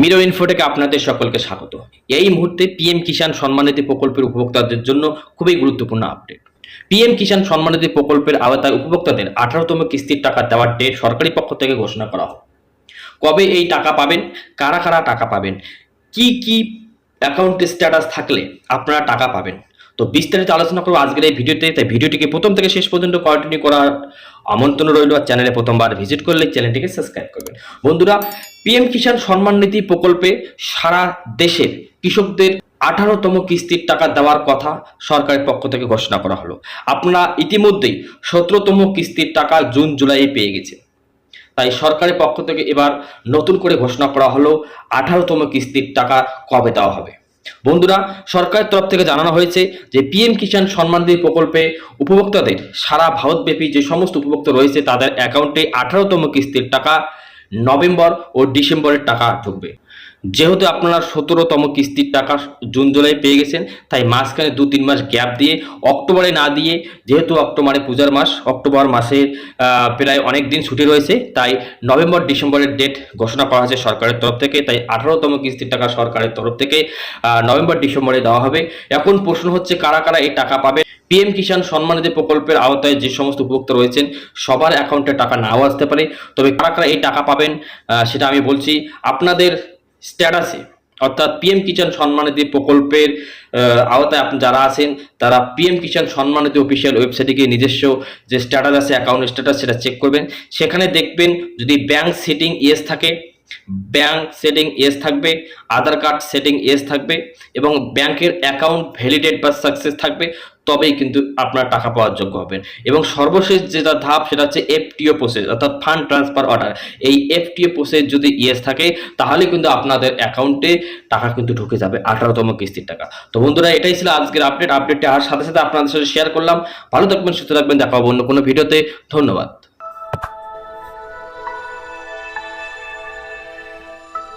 Mirror ইনফোটেকে আপনাদের সকলকে স্বাগত। এই মুহূর্তে পিএম কিষাণ সম্মানিত প্রকল্পের উপভোক্তাদের জন্য খুবই গুরুত্বপূর্ণ আপডেট পিএম কিষাণ সম্মানিধি প্রকল্পের আওতায় উপভোক্তাদের আঠারোতম কিস্তির টাকা দেওয়ার ডেট সরকারি পক্ষ থেকে ঘোষণা করা হয় কবে এই টাকা পাবেন? কারা কারা টাকা পাবেন? কি কি অ্যাকাউন্টের স্ট্যাটাস থাকলে আপনারা টাকা পাবেন? তো বিস্তারিত আলোচনা করব আজকের এই ভিডিওতে। তাই ভিডিওটিকে প্রথম থেকে শেষ পর্যন্ত কন্টিনিউ করার আমন্ত্রণ রইল আর চ্যানেলে প্রথমবার ভিজিট করলে চ্যানেলটিকে সাবস্ক্রাইব করবেন। বন্ধুরা পিএম কিষাণ সম্মান নিধি প্রকল্পে সারা দেশের কৃষকদের আঠারোতম কিস্তির টাকা দেওয়ার কথা সরকারের পক্ষ থেকে ঘোষণা করা হলো। আপনারা ইতিমধ্যেই সতেরোতম কিস্তির টাকা জুন, জুলাই পেয়ে গেছে তাই সরকারের পক্ষ থেকে এবার নতুন করে ঘোষণা করা হলো আঠারোতম কিস্তির টাকা কবে দেওয়া হবে। বন্ধুরা, সরকারের তরফ থেকে জানানো হয়েছে যে পিএম কিষাণ সম্মান নিধি প্রকল্পে উপভোক্তাদের সারা ভারতব্যাপী যে সমস্ত উপভোক্তা রয়েছে তাদের অ্যাকাউন্টে আঠারোতম কিস্তির টাকা নভেম্বর ও ডিসেম্বরের টাকা ঢুকবে যেহেতু আপনারা সতেরোতম কিস্তির টাকা জুন, জুলাই পেয়ে গেছেন, তাই মাঝখানে দু, তিন মাস গ্যাপ দিয়ে, অক্টোবরে না দিয়ে, যেহেতু অক্টোবরে পূজার মাস, অক্টোবর মাসে প্রায় অনেক দিন ছুটি রয়েছে, তাই নভেম্বর, ডিসেম্বরের ডেট ঘোষণা করা হয়েছে সরকারের তরফ থেকে, তাই আঠারোতম কিস্তির টাকা সরকারের তরফ থেকে নভেম্বর, ডিসেম্বরে দেওয়া হবে। এখন প্রশ্ন হচ্ছে, কারা কারা এই টাকা পাবে? পিএম কিষাণ সম্মানিধি প্রকল্পের আওতায় যে সমস্ত উপভোক্তা রয়েছেন, সবার অ্যাকাউন্টে টাকা নাও আসতে পারে। তবে কারা কারা এই টাকা পাবেন সেটা আমি বলছি, আপনাদের স্ট্যাটাসে। অর্থাৎ পিএম কিষাণ সম্মানিধি প্রকল্পের আওতায় আপনি যারা আছেন, তারা পিএম কিষাণ সম্মানিধি অফিসিয়াল ওয়েবসাইটে গিয়ে নিজস্ব যে স্ট্যাটাস আছে অ্যাকাউন্ট স্ট্যাটাস সেটা চেক করবেন। সেখানে দেখবেন যদি ব্যাংক সেটিং ইয়েস থাকে ব্যাংক সেটিং এস থাকবে, আধার কার্ড সেটিং এস থাকবে এবং ব্যাংকের অ্যাকাউন্ট ভ্যালিডেট বা সাকসেস থাকবে, তবেই কিন্তু আপনার টাকা পাওয়ার যোগ্য হবেন। এবং সর্বশেষ যেটা ধাপ সেটা হচ্ছে এফটিও প্রসেস অর্থাৎ ফান্ড ট্রান্সফার অর্ডার এই এফটিও প্রসেস যদি ইয়েস থাকে, তাহলে কিন্তু আপনাদের অ্যাকাউন্টে টাকা কিন্তু ঢুকে যাবে, আঠারোতম কিস্তির টাকা। তো বন্ধুরা, এটাই ছিল আজকের আপডেট আপডেটটি আর সাথে সাথে আপনাদের সাথে শেয়ার করলাম। ভালো থাকবেন, সুস্থ থাকবেন, দেখা হবে অন্য কোনো ভিডিওতে ধন্যবাদ।